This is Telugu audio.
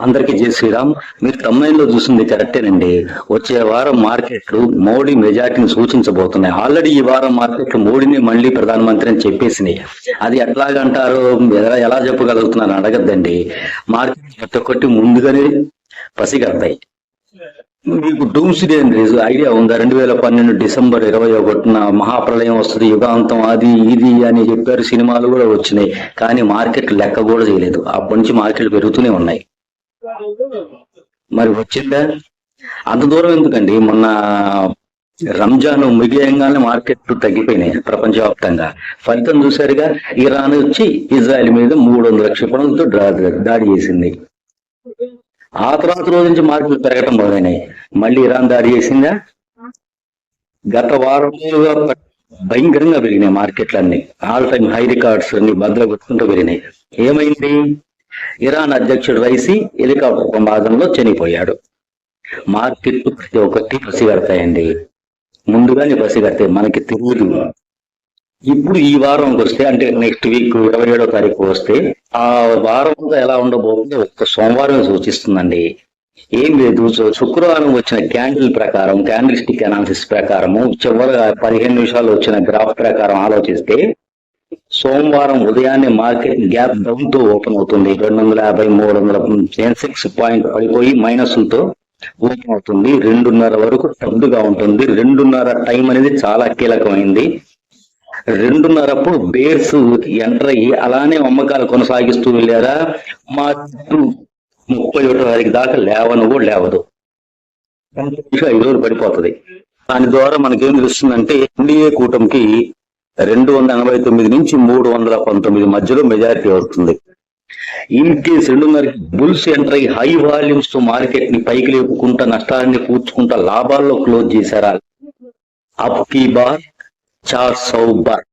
అందరికీ జై శ్రీరామ్. మీరు తమ్మైన్లో చూసింది కరెక్టేనండి. వచ్చే వారం మార్కెట్లు మోడీ మెజార్టీని సూచించబోతున్నాయి. ఆల్రెడీ ఈ వారం మార్కెట్లు మోడీని మళ్ళీ ప్రధానమంత్రి అని చెప్పేసినాయి. అది ఎట్లాగంటారు ఎలా ఎలా అడగద్దండి. మార్కెట్ ప్రతి ఒక్కటి ముందుగానే పసిగడతాయి. మీకు డూమ్స్ డే ఐడియా ఉందా? రెండు వేల పన్నెండు డిసెంబర్ ఇరవై ఒకటిన మహాప్రలయం వస్తుంది యుగాంతం అది ఇది అని చెప్పారు. సినిమాలు కూడా వచ్చినాయి. కానీ మార్కెట్ లెక్క కూడా చేయలేదు. అప్పటి నుంచి మార్కెట్లు పెరుగుతూనే ఉన్నాయి. మరి వచ్చిందా? అంత దూరం ఎందుకండి? మొన్న రంజాన్ ముగియంగానే మార్కెట్లు తగ్గిపోయినాయి ప్రపంచవ్యాప్తంగా. ఫలితం చూసారుగా ఇరాన్ వచ్చి ఇజ్రాయెల్ మీద మూడు వందల క్షిపణులతో దాడి చేసింది. ఆ తర్వాత రోజు నుంచి మార్కెట్లు పెరగటం మొదలైనాయి. మళ్ళీ ఇరాన్ దాడి చేసిందా? గత వారంలో భయంకరంగా పెరిగినాయి మార్కెట్లన్నీ. ఆల్ టైమ్ హై రికార్డ్స్ అన్ని బద్దలు పెరిగినాయి. ఏమైంది? ఇరాన్ అధ్యక్షుడు రైసీ హెలికాప్టర్ ప్రమాదంలో చనిపోయాడు. మార్కెట్ ప్రతి ఒక్కటి పసిగడతాయండి. ముందుగానే పసిగడతాయి మనకి తెలియదు ఇప్పుడు ఈ వారంకి వస్తే అంటే నెక్స్ట్ వీక్ ఇరవై ఏడో తారీఖు వస్తే ఆ వారం ఎలా ఉండబోతుందో ఒక్క సోమవారం సూచిస్తుందండి. ఏం లేదు శుక్రవారం వచ్చిన క్యాండిల్ ప్రకారం క్యాండిల్ స్టిక్ అనాలిసిస్ ప్రకారము చివరిగా పదిహేను నిమిషాలు వచ్చిన గ్రాఫ్ ప్రకారం ఆలోచిస్తే సోమవారం ఉదయాన్నే మార్కెట్ గ్యాప్ డౌన్తో ఓపెన్ అవుతుంది. రెండు వందల యాభై మూడు వందల సెన్సెక్స్ పాయింట్ పడిపోయి మైనస్లతో ఓపెన్ అవుతుంది. రెండున్నర వరకు టబ్గా ఉంటుంది. రెండున్నర టైం అనేది చాలా కీలకమైంది. రెండున్నరప్పుడు బేర్స్ ఎంటర్ అయ్యి అలానే అమ్మకాలు కొనసాగిస్తూ వెళ్ళారా? మా చుట్టూ ముప్పై ఒకటో తారీఖు దాకా లేవను కూడా లేవదు. ఐదు రోజులు పడిపోతుంది. దాని ద్వారా మనకేం తెలుస్తుందంటే ఎన్డీఏ కూటమికి రెండు వందల ఎనభై తొమ్మిది నుంచి మూడు వందల పంతొమ్మిది మధ్యలో మెజారిటీ వస్తుంది. ఇన్ కేసు రెండున్నర బుల్స్ ఎంటర్ అయ్యి హై వాల్యూమ్స్తో మార్కెట్ని పైకి లేపుకుంటా నష్టాన్ని కూర్చుకుంటా లాభాల్లో క్లోజ్ చేశారా? అప్ కీ బార్ చార్ సౌ బార్.